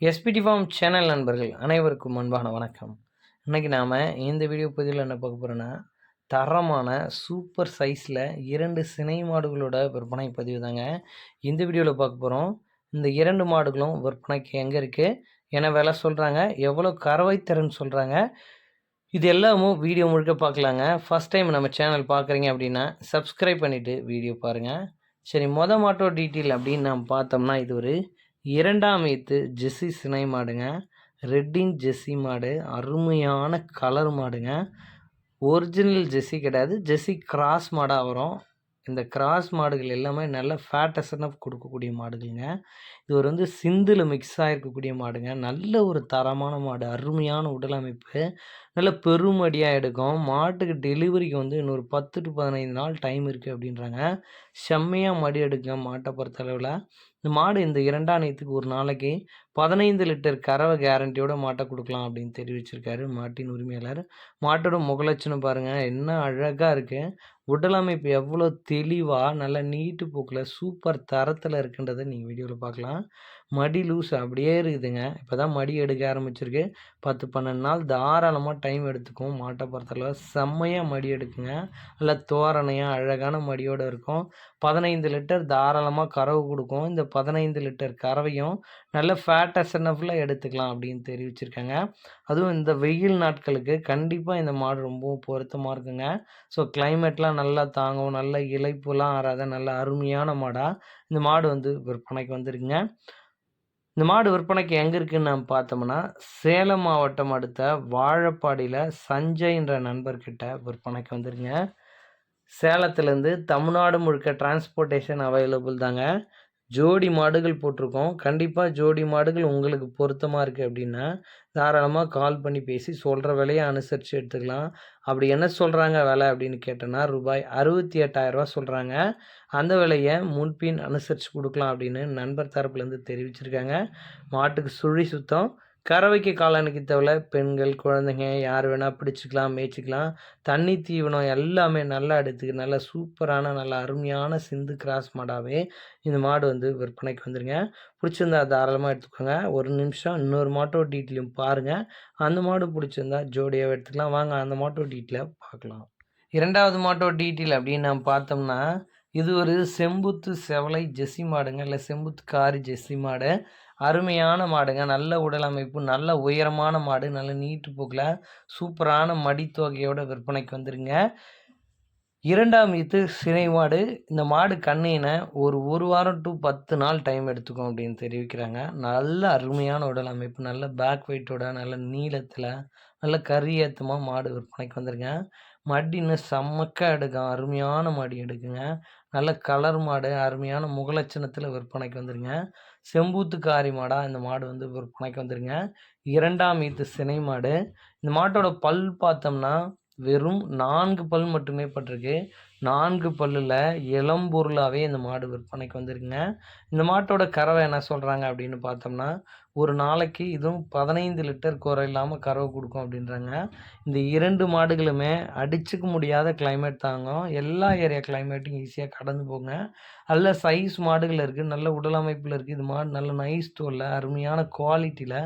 SPD form channel நண்பர்கள் அனைவருக்கும் அன்பான வணக்கம். இன்றைக்கி நாம் இந்த வீடியோ பதிவில் என்ன பார்க்க போகிறோன்னா தரமான சூப்பர் சைஸில் இரண்டு சினை மாடுகளோட விற்பனை பதிவு தாங்க. இந்த வீடியோவில் பார்க்க போகிறோம் இந்த இரண்டு மாடுகளும் விற்பனைக்கு எங்கே இருக்குது என்ன விலை சொல்கிறாங்க எவ்வளோ கறவை தருன்னு சொல்கிறாங்க இது எல்லாமும் வீடியோ முழுக்க பார்க்கலாங்க. ஃபஸ்ட் டைம் நம்ம சேனல் பார்க்குறீங்க அப்படின்னா சப்ஸ்கிரைப் பண்ணிவிட்டு வீடியோ பாருங்கள் சரி மொதல் மாட்டோ டீட்டெயில் அப்படின்னு நம்ம பார்த்தோம்னா இது ஒரு இரண்டாம் ஈத்து ஜெஸ்ஸி சினை மாடுங்க. ரெட்டின் ஜெஸ்ஸி மாடு. அருமையான கலர் மாடுங்க. ஒரிஜினல் ஜெஸ்ஸி கிடையாது. ஜெஸ்ஸி கிராஸ் மாடாக வரும். இந்த கிராஸ் மாடுகள் எல்லாமே நல்ல ஃபேட்டஸ்னப் கொடுக்கக்கூடிய மாடுகள்ங்க. இது ஒரு வந்து சிந்தில் மிக்ஸ் ஆகிருக்கக்கூடிய மாடுங்க. நல்ல ஒரு தரமான மாடு அருமையான உடல் அமைப்பு. நல்ல பெருமடியாக எடுக்கும். மாட்டுக்கு டெலிவரிக்கு வந்து இன்னொரு பத்து டு பதினைந்து நாள் டைம் இருக்குது அப்படின்றாங்க. செம்மையாக மடி எடுக்குங்க மாட்டை பொறுத்தளவில். இந்த மாடு இந்த இரண்டாம் நேயத்துக்கு ஒரு நாளைக்கு பதினைந்து லிட்டர் கறவை கேரண்டியோட மாட்டை கொடுக்கலாம் அப்படின்னு தெரிவிச்சிருக்காரு மாட்டின் உரிமையாளர். மாட்டோட முகலட்சணம் பாருங்கள் என்ன அழகாக இருக்குது உடல் அமைப்பு எவ்வளோ தெளிவாக நல்ல நீட்டு போக்கில் சூப்பர் தரத்தில் இருக்குன்றதை நீங்கள் வீடியோவில் பார்க்கலாம். மடி லூஸ் அப்படியே இருக்குதுங்க. இப்போ தான் மடி எடுக்க ஆரம்பிச்சிருக்கு. பத்து பன்னெண்டு நாள் தாராளமாக டைம் எடுத்துக்கும் மாட்டை பொறுத்தளவு செம்மையாக மடி எடுக்குங்க. நல்லா தோரணையாக அழகான மடியோடு இருக்கும். பதினைந்து லிட்டர் தாராளமாக கறவு கொடுக்கும். இந்த பதினைந்து லிட்டர் கறவையும் நல்ல ஃபேட் எஸ்என்எஃபில் எடுத்துக்கலாம் அப்படின்னு தெரிவிச்சிருக்காங்க. அதுவும் இந்த வெயில் நாட்களுக்கு கண்டிப்பாக இந்த மாடு ரொம்பவும் பொருத்தமாக இருக்குங்க. ஸோ கிளைமேட்லாம் நல்லா தாங்கும். நல்ல இழைப்புலாம் ஆறாத நல்ல அருமையான மாடாக இந்த மாடு வந்து விற்பனைக்கு வந்துருக்குங்க. இந்த மாடு விற்பனைக்கு எங்கே இருக்குதுன்னு நம்ம பார்த்தோம்னா சேலம் மாவட்டம் அடுத்த வாழப்பாடியில் சஞ்சய்ன்ற நண்பர்கிட்ட விற்பனைக்கு வந்துருங்க சேலத்துலேருந்து தமிழ்நாடு முழுக்க டிரான்ஸ்போர்ட்டேஷன் அவைலபிள் தாங்க. ஜோடி மாடுகள் போட்டிருக்கோம். கண்டிப்பாக ஜோடி மாடுகள் உங்களுக்கு பொருத்தமாக இருக்குது அப்படின்னா தாராளமாக கால் பண்ணி பேசி சொல்கிற விலையை அனுசரித்து எடுத்துக்கலாம். அப்படி என்ன சொல்கிறாங்க விலை அப்படின்னு கேட்டோன்னா ரூபாய் அறுபத்தி எட்டாயிரரூபா சொல்கிறாங்க அந்த விலையை முன்பின் அனுசரித்து கொடுக்கலாம் அப்படின்னு நண்பர் தரப்புலேருந்து தெரிவிச்சிருக்காங்க. மாட்டுக்கு சுழி சுத்தம் கறவைக்கு காலணிக்கு தவிர பெண்கள் குழந்தைங்க யார் வேணால் பிடிச்சிக்கலாம் மேய்ச்சிக்கலாம். தண்ணி தீவனம் எல்லாமே நல்லா எடுத்துக்கு நல்ல சூப்பரான நல்ல அருமையான சிந்து கிராஸ் மாடாகவே இந்த மாடு வந்து விற்பனைக்கு வந்துருங்க. பிடிச்சிருந்தா தாராளமாக எடுத்துக்கோங்க. ஒரு நிமிஷம் இன்னொரு மாட்டோ டீட்டெயிலும் பாருங்கள் அந்த மாடு பிடிச்சிருந்தா ஜோடியாக எடுத்துக்கலாம். வாங்க அந்த மாட்டோ டீட்டெயிலை பார்க்கலாம். இரண்டாவது மாட்டோ டீட்டெயில் அப்படின்னு நம்ம பார்த்தோம்னா இது ஒரு செம்புத்து செவலை ஜெஸ்ஸி மாடுங்க. இல்லை செம்புத்து காரி ஜெஸ்ஸி மாடு. அருமையான மாடுங்க. நல்ல உடல் அமைப்பு நல்ல உயரமான மாடு நல்ல நீட்டு போக்கில் சூப்பரான மடித்தொகையோட விற்பனைக்கு வந்துருங்க. இரண்டாம் ஈத்து சினை மாடு. இந்த மாடு கண்ணினை ஒரு ஒரு வாரம் டு பத்து நாள் டைம் எடுத்துக்கும் அப்படின்னு தெரிவிக்கிறாங்க. நல்ல அருமையான உடல் அமைப்பு நல்ல பேக் வெயிட்டோட நல்ல நீளத்தில் நல்ல கரியேத்தமாக மாடு விற்பனைக்கு வந்துருங்க. மடின்னு செம்மக்கா எடுக்கும் அருமையான மாடி எடுக்குங்க நல்ல கலர் மாடு அருமையான முகலட்சணத்தில் விற்பனைக்கு வந்துருங்க. செம்பூத்துக்காரி மாடாக இந்த மாடு வந்து விற்பனைக்கு வந்துருங்க. இரண்டாம் ஈத்து சினை மாடு. இந்த மாட்டோட பல் பார்த்தோம்னா வெறும் நான்கு பல் மட்டுமே பட்டிருக்கு. நான்கு பல்லில் இளம்பொருளாகவே இந்த மாடு விற்பனைக்கு வந்துருக்குங்க. இந்த மாட்டோட கறவை என்ன சொல்கிறாங்க அப்படின்னு பார்த்தோம்னா ஒரு நாளைக்கு இதுவும் பதினைந்து லிட்டர் குறை இல்லாமல் கறவை கொடுக்கும் அப்படின்றாங்க. இந்த இரண்டு மாடுகளுமே அடிச்சுக்க முடியாத கிளைமேட் தாங்கும். எல்லா ஏரியா கிளைமேட்டும் ஈஸியாக கடந்து போங்க. நல்ல சைஸ் மாடுகள் இருக்குது நல்ல உடல் அமைப்பில் இருக்குது இது மாடு நல்ல நைஸ் தோலில் அருமையான குவாலிட்டியில்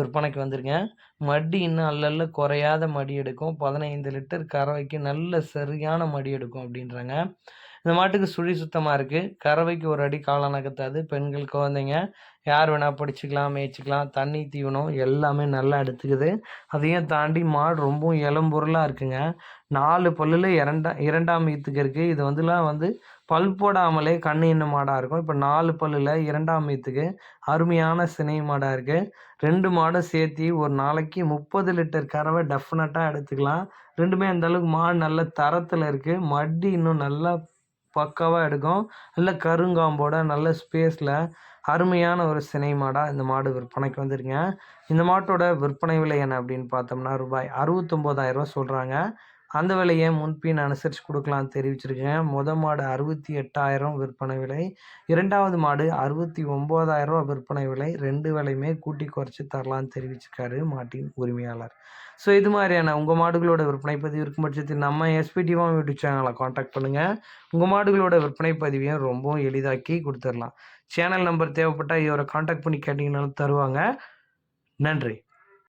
விற்பனைக்கு வந்திருக்கேன் மடி இன்னும் அல்லல்ல குறையாத மடி எடுக்கும். பதினைந்து லிட்டர் கறவைக்கு நல்ல சரியான மடி எடுக்கும் அப்படின்றாங்க. இந்த மாட்டுக்கு சுழி சுத்தமாக இருக்குது கறவைக்கு ஒரு அடி காலம் நகர்த்தாது பெண்கள் குழந்தைங்க யார் வேணால் பிடிச்சிக்கலாம் மேய்ச்சிக்கலாம் தண்ணி தீவனம் எல்லாமே நல்லா எடுத்துக்குது. அதையும் தாண்டி மாடு ரொம்பவும் இளம்பொருளாக இருக்குங்க. நாலு பல்லில் இரண்டா இரண்டாம் ஈத்துக்கு இருக்குது இது வந்துலாம் வந்து பல் போடாமலே கண்ணு இன்னும் மாடாக இருக்கும். இப்போ நாலு பல்லில் இரண்டாம் மீத்துக்கு அருமையான சினை மாடாக இருக்குது ரெண்டு மாடும் சேர்த்தி ஒரு நாளைக்கு முப்பது லிட்டர் கறவை டெஃபினட்டாக எடுத்துக்கலாம். ரெண்டுமே அந்தளவுக்கு மாடு நல்ல தரத்தில் இருக்குது மடி இன்னும் நல்லா பக்காவாக எடுக்கும். நல்ல கருங்காம்போட நல்ல ஸ்பேஸில் அருமையான ஒரு சினை மாடாக இந்த மாடு விற்பனைக்கு வந்துருங்க இந்த மாட்டோட விற்பனை விலை என்ன அப்படின்னு பார்த்தோம்னா ரூபாய் அறுபத்தொம்போதாயிரரூவா சொல்கிறாங்க அந்த விலையை முன்பின் அனுசரித்து கொடுக்கலான்னு தெரிவிச்சிருக்கேன். முத மாடு அறுபத்தி எட்டாயிரம் விற்பனை விலை. இரண்டாவது மாடு அறுபத்தி ஒம்போதாயிரரூவா விற்பனை விலை. ரெண்டு விலையுமே கூட்டி குறைச்சி தரலான்னு தெரிவிச்சிருக்காரு மாட்டின் உரிமையாளர். ஸோ இது மாதிரியான உங்கள் மாடுகளோட விற்பனை பதிவு இருக்கும் பட்சத்தில் நம்ம எஸ்பிடிவாம் யூடியூப் சேனலை காண்டாக்ட் பண்ணுங்கள் உங்கள் மாடுகளோட விற்பனை பதிவையும் ரொம்பவும் எளிதாக்கி கொடுத்துடலாம். சேனல் நம்பர் தேவைப்பட்டால் இவரை காண்டாக்ட் பண்ணி கேட்டிங்கனாலும் தருவாங்க. நன்றி.